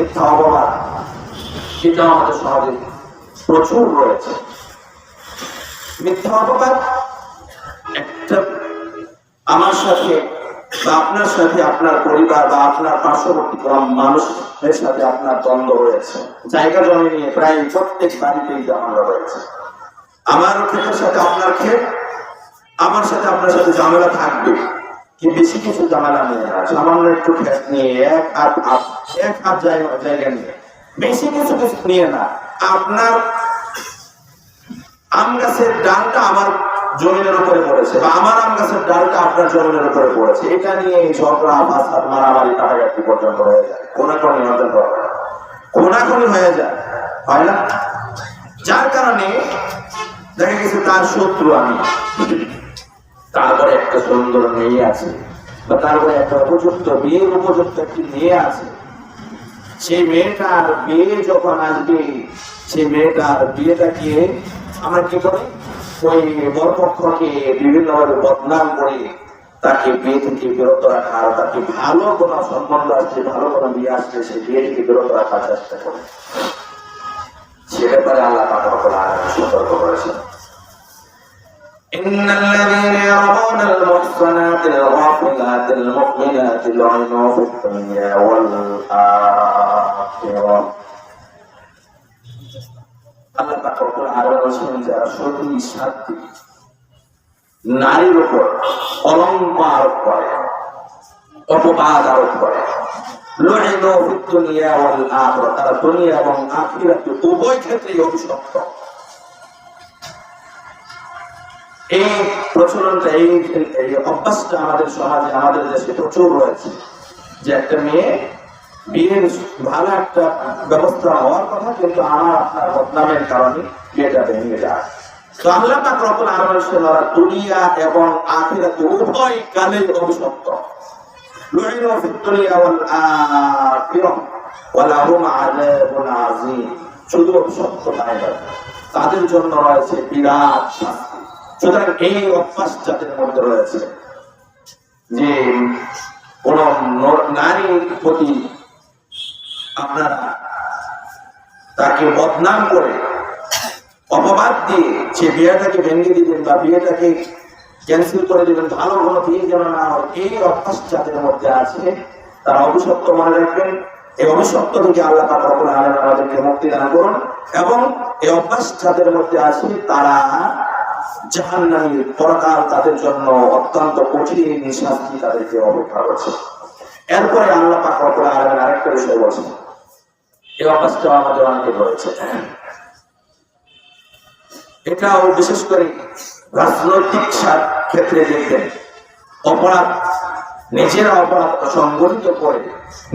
মিথ্যা অপবাদ। সেটা আমাদের সমাজে প্রচুর রয়েছে। মিথ্যা অপবাদ একটা আমার সাথে বা আপনার সাথে, আপনার পরিবার বা আপনার পার্শ্ববর্তী কোনো মানুষের সাথে আপনার দ্বন্দ্ব রয়েছে। জায়গা জমি নিয়ে প্রায় প্রত্যেক বাড়িতেই ঝামেলা রয়েছে। আমার ক্ষেতের সাথে আপনার ক্ষেত, আমার সাথে আপনার সাথে ঝামেলা থাকবে। বেশি কিছু সামান্য একটু নিয়ে, এক হাত হাত এক হাত জায়গা নিয়ে। বেশি কিছু কিছু নিয়ে না। আপনার আম গাছের ডালটা আমার জমিনের উপরে পড়েছে, বা আমার আম গাছের ডালটা আপনার জমিনের উপরে পড়েছে। এটা নিয়ে ঝগড়া, ফাসাদ, মারামারি, কাটাকাটি পর্যন্ত হয়ে যায়। পর্যন্ত কোনাকনি হয়ে যায়। হয় না? যার কারণে দেখা গেছে তার শত্রু আমি। তারপরে একটা সুন্দর মেয়ে আছে, বা তারপরে একটা উপযুক্ত বিয়ের উপযুক্ত একটি মেয়ে আছে। সেই মেয়েটার বিয়ে যখন আসবে সেই মেয়েটার বিয়েটাকে আমরা কি করি? ওই বরপক্ষকে বিভিন্নভাবে বদনাম করে তাকে বিয়ে থেকে বিরত রাখা আর তাকে ভালো কোনো সম্বন্ধ আসছে, ভালো কোনো বিয়ে আসছে সেই বিয়ে থেকে বিরত রাখার চেষ্টা করে। সে ব্যাপারে আল্লাহ পাক সতর্ক করেছেন। إن الذين يرمون المحصنات الغافلات المؤمنات لعنوا في الدنيا والآخرة আল্লাহ পাক রব্বুল আলামিন বলেছেন যারা সতী সাধ্যী নারীর উপর কলঙ্ক আরোপ করে অপবাদ আরোপ করে লুইনু ফিদ দুনিয়া ওয়াল আখিরাহ তারা দুনিয়া এবং আখিরাতে উভয় ক্ষেত্রেই অভিশপ্ত এই প্রচলনটা, এই অভ্যাসটা আমাদের সমাজে, আমাদের দেশে প্রচুর রয়েছে। যে একটা মেয়ে বিয়ের ভালো একটা ব্যবস্থা হওয়ার কথা, কিন্তু আমার আপনার বদনামের কারণে ভেঙে যায়। তো এবং তাদের জন্য রয়েছে বিরাট সুতরাং এই অভ্যাস যাদের মধ্যে রয়েছে, যে কোন নারীর প্রতি আপনারা তাকে বদনাম করে অপবাদ দিয়ে সে বিয়েটাকে ভেঙে দিবেন বা বিয়েটাকে ক্যান্সেল করে দিবেন, ভালো কোনো বিয়ে যেন না হয়, এই অভ্যাস যাদের মধ্যে আছে, তারা অভিশপ্ত মনে রাখবেন। এই অভিশপ্ত থেকে আল্লাহ আমাদেরকে মুক্তি দান করুন এবং এই অভ্যাস যাদের মধ্যে আছে, তারা পরকাল তাদের জন্য অত্যন্ত কঠিন শাস্তি তাদেরকে অপেক্ষা করছে। এরপরে আল্লাহ পাক আরেকটা বিষয় বলছেন। এই আমাদের অনেকে এটাও বিশেষ করে রাজনৈতিক ক্ষেত্রে দেখবেন, অপরাধ, নিজেরা অপরাধ সংগঠিত করে,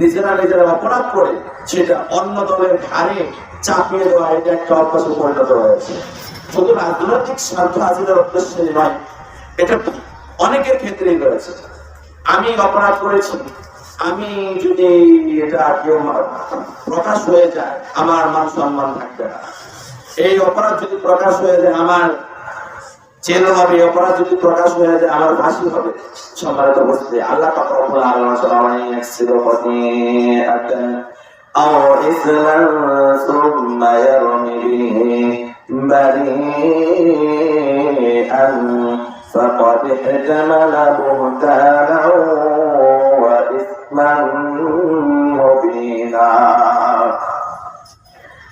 নিজেরা নিজেরা অপরাধ করে, সেটা অন্য দলের ঘাড়ে চাপিয়ে দেওয়া, এটা একটা অভ্যাসে পরিণত হয়েছে। শুধু রাজনৈতিক স্বার্থ হাসিলের উদ্দেশ্যে নয়, এটা অনেকের ক্ষেত্রেই রয়েছে। আমি অপরাধ করেছি। আমি যদি এটা কেউ প্রকাশ হয়ে যায়, আমার মান সম্মান থাকবে না। এই অপরাধ যদি প্রকাশ হয়ে যায়, আমার জেল হবে। অপরাধ যদি প্রকাশ হয়ে যায়, আমার ফাঁসি হবে। সম্মানিত উপস্থিতি, আল্লাহ পাক রব্বুল আলামিন ইয়াকসিবু খতিআতান আও ইসলাম সুম্মা ইয়ারমি বিহি বারিআন فقد احتمل بهتانا وإثما مبينا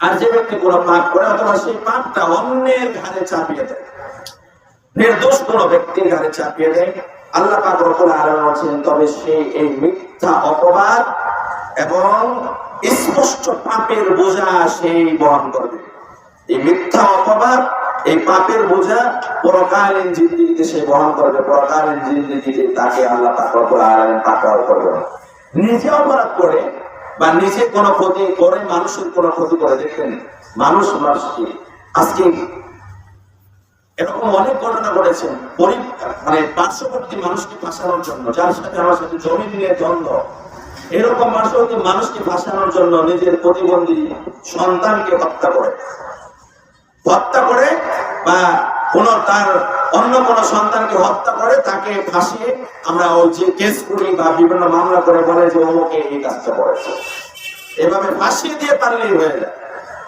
আর যে ব্যক্তি কোনো পাপ করে অথবা সেই পাপটা অন্যের ঘাড়ে চাপিয়ে দেয় নির্দোষ কোন ব্যক্তির ঘাড়ে চাপিয়ে দেয় আল্লাহ পাক রব্বুল আলামিন বলেন তবে সে এই মিথ্যা অপবাদ এবং স্পষ্ট পাপের বোঝা সেই বহন করবে এই মিথ্যা অপবাদ, এই পাপের বোঝা পরকালীন জিন্দিগিতে সে বহন করবে পরকালীন জিন্দিগিতে তাকে আল্লাহ পাকড়াও করবে নিজে অপরাধ করে বা নিজে কোনো ক্ষতি করে, মানুষের কোনো ক্ষতি করে দেখবেন মানুষ মানুষকে আজকে এরকম অনেক ঘটনা ঘটেছে পরি- মানে পার্শ্ববর্তী মানুষকে ফাঁসানোর জন্য, যার সাথে আমার সাথে জমি নিয়ে দ্বন্দ্ব এরকম মানুষ মানুষকে ভাসানোর জন্য নিজের প্রতিবন্ধী সন্তানকে হত্যা করে। হত্যা করে বা কোন তার অন্য কোন সন্তানকে হত্যা করে, তাকে ফাঁসিয়ে আমরা ওই যে কেস করি বা বিভিন্ন মামলা করে বলে যে অমুকে এই কাজটা করেছে। এভাবে ফাঁসিয়ে দিয়ে পারলেই হয়ে যায়।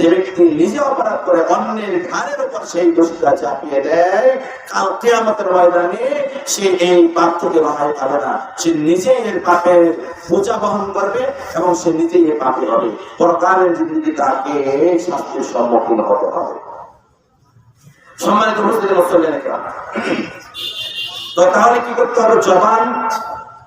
যে ব্যক্তি নিজে অপরাধ করে অন্যের ঘাড়ের উপর সেই দোষটা চাপিয়ে দেয়, কাল কেয়ামতের ময়দানে সে এই পাপ থেকে রেহাই পাবে না। সে নিজে এর পাপের বোঝা বহন করবে এবং সে নিজেই এ পাপে হবে। পরকালের জিন্দিগি তাকে শাস্তির সম্মুখীন হতে হবে। সম্মানিত মুসলিম মুসলিম তো তাহলে কি করতে হবে? জবান